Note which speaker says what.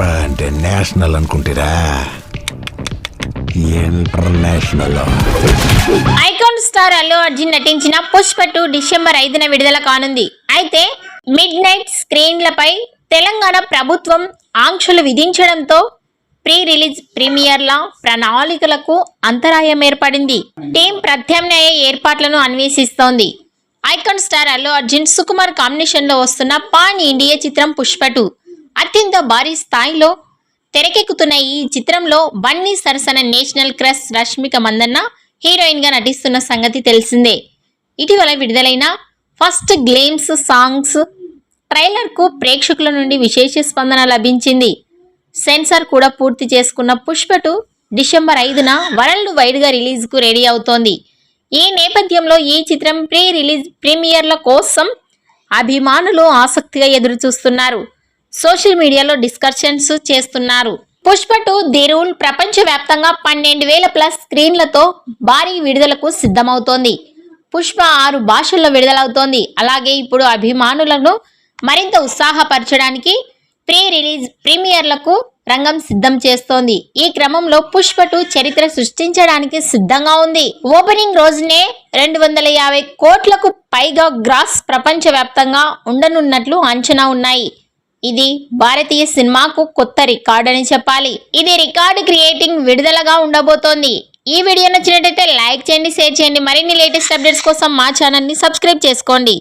Speaker 1: అంటే నేషనల్ అనుకుంటారా. International.
Speaker 2: Icon star Allu Arjun నటించిన పుష్ప టూ డిసెంబర్ ఐదున విడుదల కానుంది. అయితే మిడ్ నైట్ స్క్రీన్లపై తెలంగాణ ప్రభుత్వం ఆంక్షలు విధించడంతో ప్రీ రిలీజ్ ప్రీమియర్ల ప్రణాళికలకు అంతరాయం ఏర్పడింది. టీం ప్రత్యామ్నాయ ఏర్పాట్లను అన్వేషిస్తోంది. ఐకాన్ స్టార్ అల్లు అర్జున్ సుకుమార్ కాంబినేషన్లో వస్తున్న పాన్ ఇండియా చిత్రం పుష్ప టూ. అత్యంత భారీ స్థాయిలో తెరకెక్కుతున్న ఈ చిత్రంలో బన్నీ సరసన నేషనల్ క్రష్ రష్మిక మందన్న హీరోయిన్గా నటిస్తున్న సంగతి తెలిసిందే. ఇటీవల విడుదలైన ఫస్ట్ గ్లేమ్స్ సాంగ్స్ ట్రైలర్కు ప్రేక్షకుల నుండి విశేష స్పందన లభించింది. సెన్సార్ కూడా పూర్తి చేసుకున్న పుష్పటు డిసెంబర్ ఐదున వరల్డ్ వైడ్గా రిలీజ్కు రెడీ అవుతోంది. ఈ నేపథ్యంలో ఈ చిత్రం ప్రీ రిలీజ్ ప్రీమియర్ల కోసం అభిమానులు ఆసక్తిగా ఎదురుచూస్తున్నారు. సోషల్ మీడియాలో డిస్కషన్స్ చేస్తున్నారు. పుష్ప టూ ది రూల్ ప్రపంచవ్యాప్తంగా పన్నెండు వేల ప్లస్ స్క్రీన్లతో భారీ విడుదలకు సిద్ధమవుతోంది. పుష్ప ఆరు భాషల్లో విడుదలవుతోంది. అలాగే ఇప్పుడు అభిమానులను మరింత ఉత్సాహపరచడానికి ప్రీ రిలీజ్ ప్రీమియర్లకు రంగం సిద్ధం చేస్తోంది. ఈ క్రమంలో పుష్ప టూ చరిత్ర సృష్టించడానికి సిద్ధంగా ఉంది. ఓపెనింగ్ రోజునే రెండు వందల యాభై కోట్లకు పైగా గ్రాస్ ప్రపంచవ్యాప్తంగా ఉండనున్నట్లు అంచనా ఉన్నాయి. ఇది భారతీయ సినిమాకు కొత్త రికార్డ్ అని చెప్పాలి. ఇది రికార్డు క్రియేటింగ్ విడుదలగా ఉండబోతోంది. ఈ వీడియో నచ్చినట్టయితే లైక్ చేయండి షేర్ చేయండి. మరిన్ని లేటెస్ట్ అప్డేట్స్ కోసం మా ఛానల్ని సబ్స్క్రైబ్ చేసుకోండి.